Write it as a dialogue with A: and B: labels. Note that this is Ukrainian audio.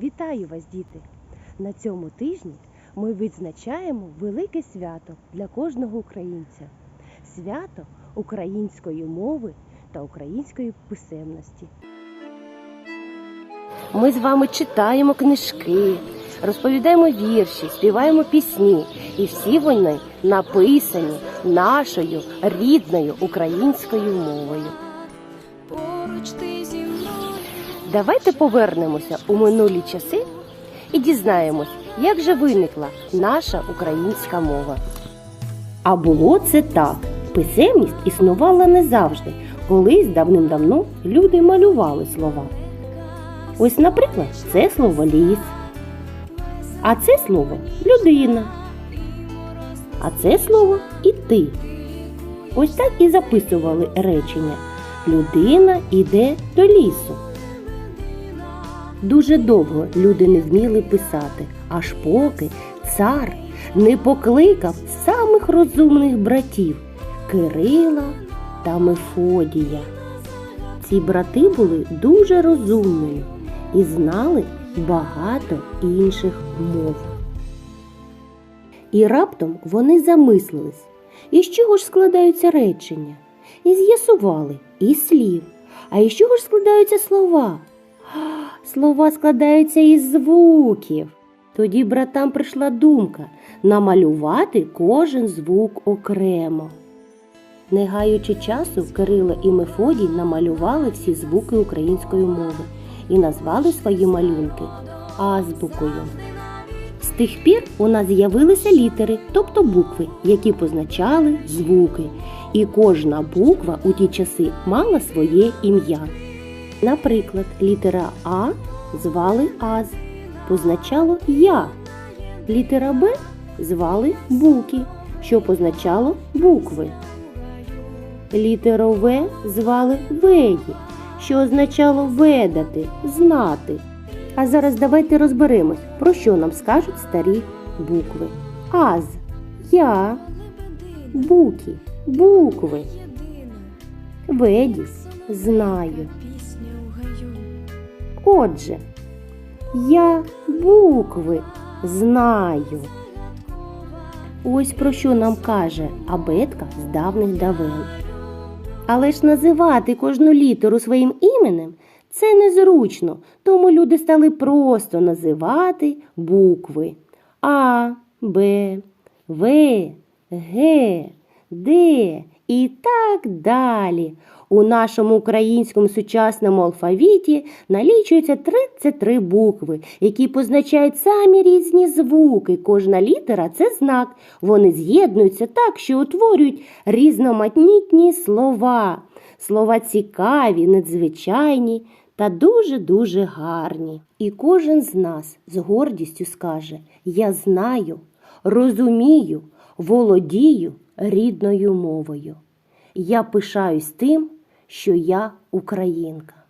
A: Вітаю вас, діти! На цьому тижні ми відзначаємо велике свято для кожного українця свято української мови та української писемності. Ми з вами читаємо книжки, розповідаємо вірші, співаємо пісні, і всі вони написані нашою рідною українською мовою. Давайте повернемося у минулі часи і дізнаємось, як же виникла наша українська мова. А було це так. Писемність існувала не завжди. Колись давним-давно люди малювали слова. Ось, наприклад, це слово ліс, а це слово людина, а це слово і ти. Ось так і записували речення. Людина іде до лісу. Дуже довго люди не вміли писати, аж поки цар не покликав самих розумних братів Кирила та Мефодія. Ці брати були дуже розумними і знали багато інших мов. І раптом вони замислились, із чого ж складаються речення, і з'ясували із слів. А із чого ж складаються слова? Слова складаються із звуків. Тоді братам прийшла думка намалювати кожен звук окремо. Не гаючи часу, Кирило і Мефодій намалювали всі звуки української мови і назвали свої малюнки азбукою. З тих пір у нас з'явилися літери, тобто букви, які позначали звуки, і кожна буква у ті часи мала своє ім'я. Наприклад, літера А звали Аз, позначало Я. Літера Б звали Буки, що позначало букви. Літеру В звали Веді, що означало ведати, знати. А зараз давайте розберемось, про що нам скажуть старі букви. Аз, я, буки, букви, ведіс, знаю. Отже, я букви знаю. Ось про що нам каже абетка з давних давен. Але ж називати кожну літеру своїм іменем це незручно, тому люди стали просто називати букви А, Б, В, Г, Д і так далі. У нашому українському сучасному алфавіті налічується 33 букви, які позначають самі різні звуки. Кожна літера це знак. Вони з'єднуються так, що утворюють різноманітні слова. Слова цікаві, надзвичайні та дуже-дуже гарні. І кожен з нас з гордістю скаже: Я знаю, розумію, володію рідною мовою. Я пишаюсь тим, що я українка.